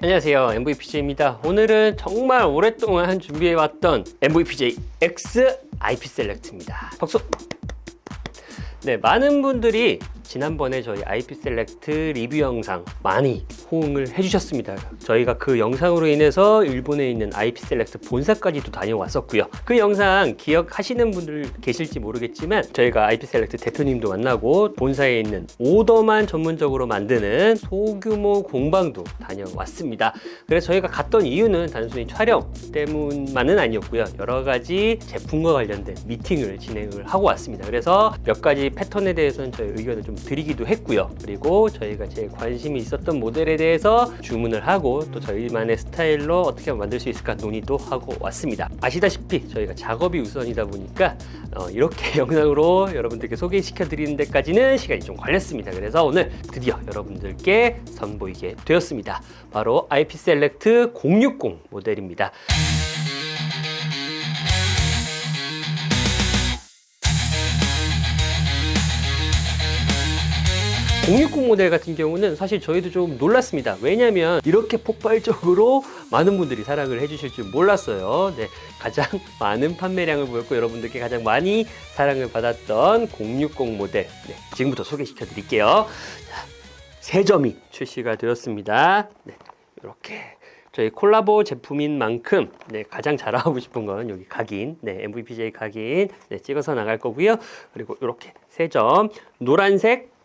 안녕하세요. MVPJ입니다. 오늘은 정말 오랫동안 준비해왔던 MVPJ X IP 셀렉트입니다. 박수! 네 많은 분들이 지난번에 저희 IP 셀렉트 리뷰 영상 많이 호응을 해주셨습니다. 저희가 그 영상으로 인해서 일본에 있는 IP 셀렉트 본사까지도 다녀왔었고요. 그 영상 기억하시는 분들 계실지 모르겠지만 저희가 IP 셀렉트 대표님도 만나고 본사에 있는 오더만 전문적으로 만드는 소규모 공방도 다녀왔습니다. 그래서 저희가 갔던 이유는 단순히 촬영 때문만은 아니었고요. 여러 가지 제품과 관련된 미팅을 진행을 하고 왔습니다. 그래서 몇 가지 패턴에 대해서는 저희 의견을 좀 드리기도 했고요. 그리고 저희가 제일 관심이 있었던 모델에 대해서 주문을 하고 또 저희만의 스타일로 어떻게 만들 수 있을까 논의도 하고 왔습니다. 아시다시피 저희가 작업이 우선이다 보니까 어, 이렇게 영상으로 여러분들께 소개시켜 드리는 데까지는 시간이 좀 걸렸습니다. 그래서 오늘 드디어 여러분들께 선보이게 되었습니다. 바로 IP 셀렉트 060 모델입니다 060 모델 같은 경우는 사실 저희도 좀 놀랐습니다. 왜냐면 이렇게 폭발적으로 많은 분들이 사랑을 해주실 줄 몰랐어요. 네, 가장 많은 판매량을 보였고 여러분들께 가장 많이 사랑을 받았던 060 모델 네, 지금부터 소개시켜 드릴게요. 자, 세 점이 출시가 되었습니다. 네, 이렇게 저희 콜라보 제품인 만큼 네, 가장 자랑하고 싶은 건 여기 각인, 네, MVPJ 각인 네, 찍어서 나갈 거고요. 그리고 이렇게 세 점, 노란색,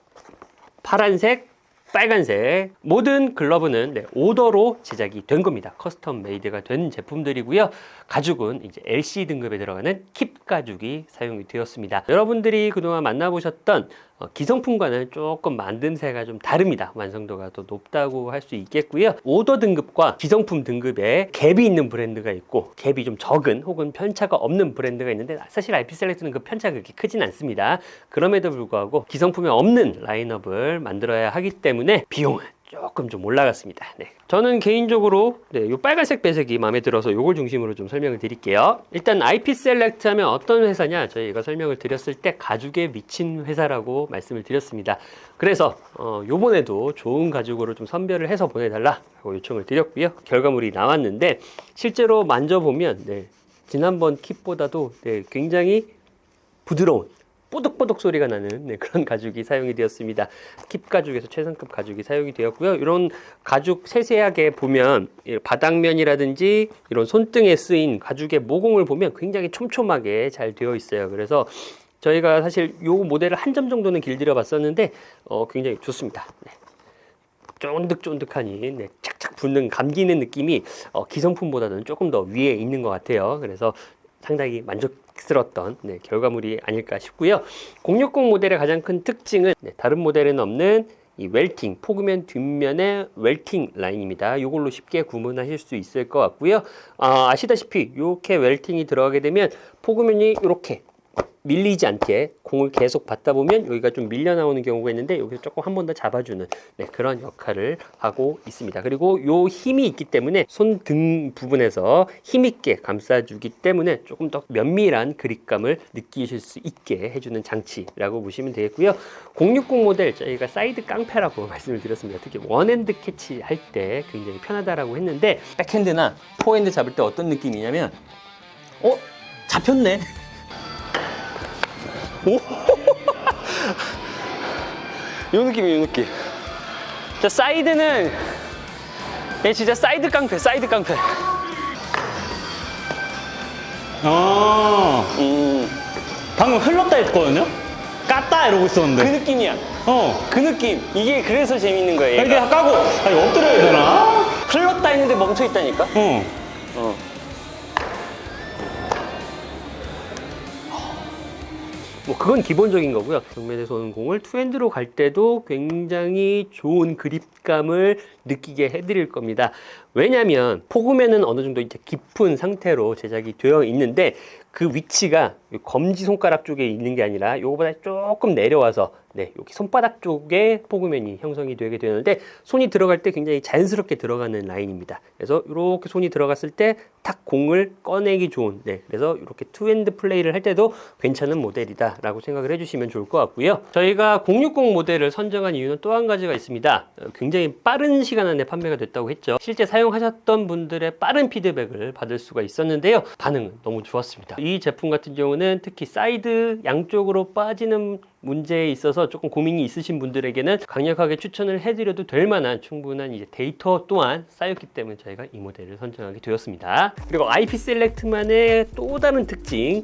파란색, 빨간색 모든 글러브는 네, 오더로 제작이 된 겁니다. 커스텀 메이드가 된 제품들이고요. 가죽은 이제 LC 등급에 들어가는 킵 가죽이 사용이 되었습니다. 여러분들이 그동안 만나보셨던 어, 기성품과는 조금 만듦새가 좀 다릅니다. 완성도가 더 높다고 할 수 있겠고요. 오더 등급과 기성품 등급에 갭이 있는 브랜드가 있고 갭이 좀 적은 혹은 편차가 없는 브랜드가 있는데 사실 IP 셀렉트는 그 편차가 그렇게 크진 않습니다. 그럼에도 불구하고 기성품에 없는 라인업을 만들어야 하기 때문에 비용은 조금 좀 올라갔습니다. 네. 저는 개인적으로 네, 요 빨간색 배색이 마음에 들어서 요걸 중심으로 좀 설명을 드릴게요. 일단 IP 셀렉트 하면 어떤 회사냐 저희가 설명을 드렸을 때 가죽에 미친 회사라고 말씀을 드렸습니다. 그래서 어, 요번에도 좋은 가죽으로 좀 선별을 해서 보내달라고 요청을 드렸고요. 결과물이 나왔는데 실제로 만져보면 네, 지난번 kit보다도 네, 굉장히 부드러운 뽀득뽀득 소리가 나는 네, 그런 가죽이 사용이 되었습니다. 킵 가죽에서 최상급 가죽이 사용이 되었고요. 이런 가죽 세세하게 보면 이 바닥면이라든지 이런 손등에 쓰인 가죽의 모공을 보면 굉장히 촘촘하게 잘 되어 있어요. 그래서 저희가 사실 요 모델을 한 점 정도는 길들여 봤었는데 어, 굉장히 좋습니다. 네. 쫀득쫀득하니 네, 착착 붙는 감기는 느낌이 어, 기성품보다는 조금 더 위에 있는 것 같아요. 그래서 상당히 만족스러웠던 네, 결과물이 아닐까 싶고요. 060 모델의 가장 큰 특징은 네, 다른 모델에는 없는 이 웰팅, 포그면 뒷면의 웰팅 라인입니다. 이걸로 쉽게 구분하실 수 있을 것 같고요. 아, 아시다시피 이렇게 웰팅이 들어가게 되면 포그면이 이렇게 밀리지 않게 공을 계속 받다 보면 여기가 좀 밀려 나오는 경우가 있는데 여기서 조금 한 번 더 잡아주는 네, 그런 역할을 하고 있습니다. 그리고 요 힘이 있기 때문에 손등 부분에서 힘 있게 감싸주기 때문에 조금 더 면밀한 그립감을 느끼실 수 있게 해주는 장치라고 보시면 되겠고요. 060 모델 저희가 사이드 깡패라고 말씀을 드렸습니다. 특히 원핸드 캐치 할 때 굉장히 편하다라고 했는데 백핸드나 포핸드 잡을 때 어떤 느낌이냐면 어? 잡혔네 요 느낌, 요 느낌. 자, 사이드는, 얘 진짜 사이드 깡패, 사이드 깡패. 아 음, 방금 흘렀다 했거든요? 깠다 이러고 그 있었는데 느낌이야. 어 그 느낌. 이게 그래서 재밌는 거예요. 이렇게 얘가. 까고 아 이거 엎드려야 되나? 흘렀다 했는데 멈춰 있다니까? 어 어. 뭐 그건 기본적인 거고요. 정면에서 오는 공을 투핸드로 갈 때도 굉장히 좋은 그립감을 느끼게 해드릴 겁니다. 왜냐하면 포그맨은 어느 정도 이제 깊은 상태로 제작이 되어 있는데 그 위치가 검지 손가락 쪽에 있는 게 아니라 요거보다 조금 내려와서 네 여기 손바닥 쪽에 포그맨이 형성이 되게 되는데 손이 들어갈 때 굉장히 자연스럽게 들어가는 라인입니다. 그래서 이렇게 손이 들어갔을 때 탁 공을 꺼내기 좋은 네 그래서 이렇게 투핸드 플레이를 할 때도 괜찮은 모델이다라고 생각을 해주시면 좋을 것 같고요. 저희가 060 모델을 선정한 이유는 또 한 가지가 있습니다. 어, 굉장히 빠른 시간 안에 판매가 됐다고 했죠. 실제 사용 하셨던 분들의 빠른 피드백을 받을 수가 있었는데요. 반응은 너무 좋았습니다. 이 제품 같은 경우는 특히 사이드 양쪽으로 빠지는 문제에 있어서 조금 고민이 있으신 분들에게는 강력하게 추천을 해드려도 될 만한 충분한 이제 데이터 또한 쌓였기 때문에 저희가 이 모델을 선정하게 되었습니다. 그리고 IP 셀렉트만의 또 다른 특징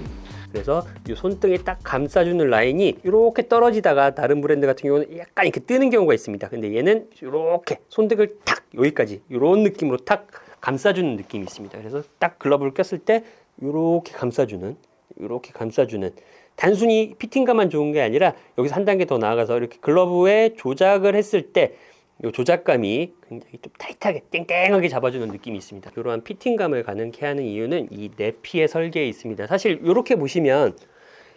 그래서 이 손등에 딱 감싸주는 라인이 이렇게 떨어지다가 다른 브랜드 같은 경우는 약간 이렇게 뜨는 경우가 있습니다. 근데 얘는 이렇게 손등을 탁 여기까지 이런 느낌으로 탁 감싸주는 느낌이 있습니다. 그래서 딱 글러브를 꼈을 때 이렇게 감싸주는 이렇게 감싸주는 단순히 피팅감만 좋은 게 아니라 여기서 한 단계 더 나아가서 이렇게 글러브에 조작을 했을 때 이 조작감이 굉장히 좀 타이트하게 땡땡하게 잡아주는 느낌이 있습니다. 이러한 피팅감을 가능케 하는 이유는 이 내피의 설계에 있습니다. 사실 이렇게 보시면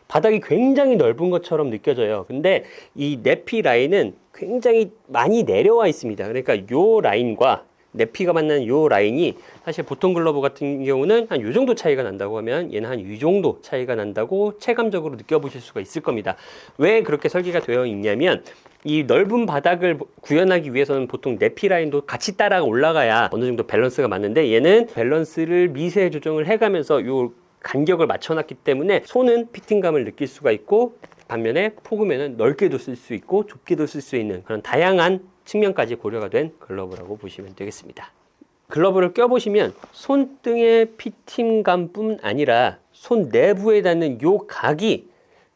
바닥이 굉장히 넓은 것처럼 느껴져요. 근데 이 내피 라인은 굉장히 많이 내려와 있습니다. 그러니까 요 라인과 내 피가 만나는 요 라인이 사실 보통 글러브 같은 경우는 한 요 정도 차이가 난다고 하면 얘는 한 이 정도 차이가 난다고 체감적으로 느껴보실 수가 있을 겁니다. 왜 그렇게 설계가 되어 있냐면 이 넓은 바닥을 구현하기 위해서는 보통 내피 라인도 같이 따라 올라가야 어느 정도 밸런스가 맞는데 얘는 밸런스를 미세 조정을 해가면서 요 간격을 맞춰놨기 때문에 손은 피팅감을 느낄 수가 있고 반면에 포그면은 넓게도 쓸 수 있고 좁게도 쓸 수 있는 그런 다양한 측면까지 고려가 된 글러브라고 보시면 되겠습니다. 글러브를 껴보시면 손등의 피팅감뿐 아니라 손 내부에 닿는 요 각이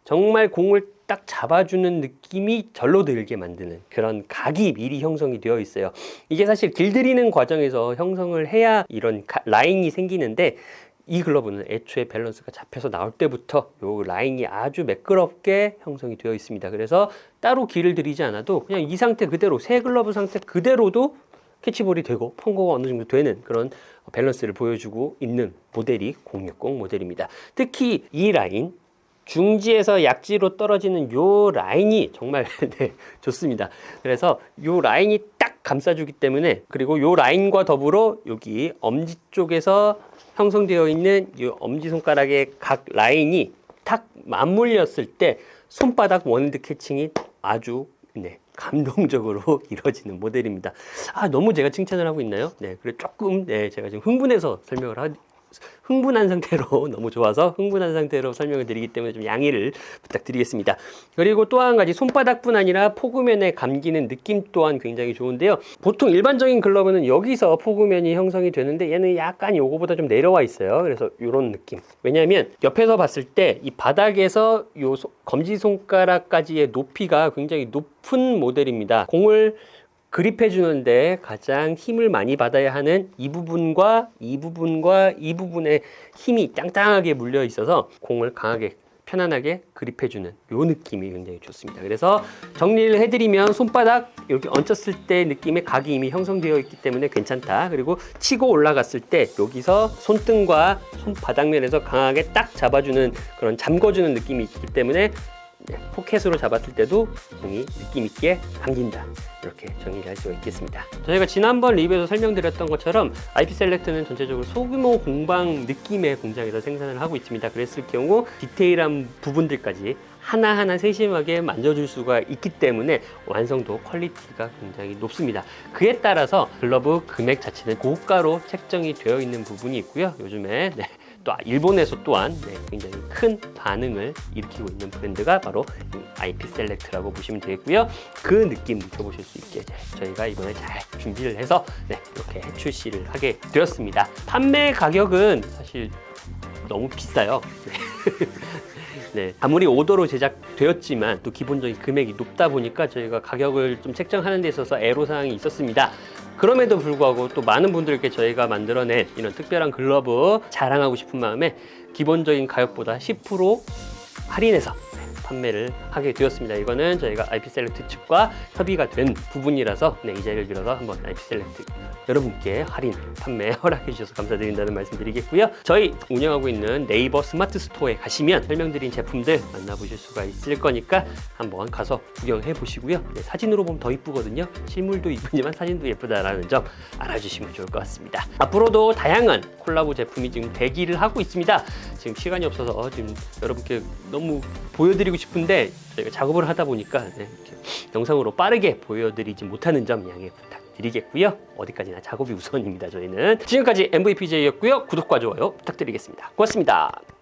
정말 공을 딱 잡아주는 느낌이 절로 들게 만드는 그런 각이 미리 형성이 되어 있어요. 이게 사실 길들이는 과정에서 형성을 해야 이런 가- 라인이 생기는데 이 글러브는 애초에 밸런스가 잡혀서 나올 때부터 요 라인이 아주 매끄럽게 형성이 되어 있습니다. 그래서 따로 길을 들이지 않아도 그냥 이 상태 그대로 새 글러브 상태 그대로도 캐치볼이 되고 펑거가 어느 정도 되는 그런 밸런스를 보여주고 있는 모델이 060 모델입니다. 특히 이 라인 중지에서 약지로 떨어지는 요 라인이 정말 네, 좋습니다. 그래서 요 라인이 딱 감싸주기 때문에 그리고 요 라인과 더불어 여기 엄지 쪽에서 형성되어 있는 이 엄지 손가락의 각 라인이 탁 맞물렸을 때 손바닥 원핸드 캐칭이 아주 네, 감동적으로 이루어지는 모델입니다. 아 너무 제가 칭찬을 하고 있나요? 네, 그래 조금 네 제가 지금 흥분해서 설명을 하, 흥분한 상태로 너무 좋아서 흥분한 상태로 설명을 드리기 때문에 좀 양해를 부탁드리겠습니다. 그리고 또 한 가지 손바닥뿐 아니라 포구면에 감기는 느낌 또한 굉장히 좋은데요. 보통 일반적인 글러브는 여기서 포구면이 형성이 되는데 얘는 약간 요거보다 좀 내려와 있어요. 그래서 이런 느낌. 왜냐하면 옆에서 봤을 때 이 바닥에서 요 소- 검지 손가락까지의 높이가 굉장히 높은 모델입니다. 공을 그립해 주는데 가장 힘을 많이 받아야 하는 이 부분과 이 부분과 이 부분에 힘이 짱짱하게 물려 있어서 공을 강하게 편안하게 그립해 주는 요 느낌이 굉장히 좋습니다. 그래서 정리를 해드리면 손바닥 이렇게 얹혔을 때 느낌의 각이 이미 형성되어 있기 때문에 괜찮다. 그리고 치고 올라갔을 때 여기서 손등과 손바닥면에서 강하게 딱 잡아주는 그런 잠궈주는 느낌이 있기 때문에 네, 포켓으로 잡았을 때도 공이 느낌 있게 감긴다. 이렇게 정리를 할 수가 있겠습니다. 저희가 지난번 리뷰에서 설명드렸던 것처럼 IP 셀렉트는 전체적으로 소규모 공방 느낌의 공장에서 생산을 하고 있습니다. 그랬을 경우 디테일한 부분들까지 하나하나 세심하게 만져줄 수가 있기 때문에 완성도 퀄리티가 굉장히 높습니다. 그에 따라서 글러브 금액 자체는 고가로 책정이 되어 있는 부분이 있고요. 요즘에 네, 또 일본에서 또한 네, 굉장히 큰 반응을 일으키고 있는 브랜드가 바로 이 IP 셀렉트라고 보시면 되겠고요. 그 느낌 느껴보실 수 있게 네, 저희가 이번에 잘 준비를 해서 네, 이렇게 출시를 하게 되었습니다. 판매 가격은 사실 너무 비싸요. 네, 아무리 오더로 제작되었지만 또 기본적인 금액이 높다 보니까 저희가 가격을 좀 책정하는 데 있어서 애로사항이 있었습니다. 그럼에도 불구하고 또 많은 분들께 저희가 만들어낸 이런 특별한 글러브 자랑하고 싶은 마음에 기본적인 가격보다 10% 할인해서 판매를 하게 되었습니다. 이거는 저희가 IP 셀렉트 측과 협의가 된 부분이라서 네, 이 자리를 빌어서 한번 IP 셀렉트 여러분께 할인 판매 허락해 주셔서 감사드린다는 말씀드리겠고요. 저희 운영하고 있는 네이버 스마트 스토어에 가시면 설명드린 제품들 만나보실 수가 있을 거니까 한번 가서 구경해 보시고요. 네, 사진으로 보면 더 이쁘거든요. 실물도 이쁘지만 사진도 예쁘다라는 점 알아주시면 좋을 것 같습니다. 앞으로도 다양한 콜라보 제품이 지금 대기를 하고 있습니다. 지금 시간이 없어서 어, 지금 여러분께 너무 보여드리고 싶은데 저희가 작업을 하다 보니까 네, 영상으로 빠르게 보여드리지 못하는 점 양해 부탁드리겠고요. 어디까지나 작업이 우선입니다. 저희는 지금까지 MVPJ였고요. 구독과 좋아요 부탁드리겠습니다. 고맙습니다.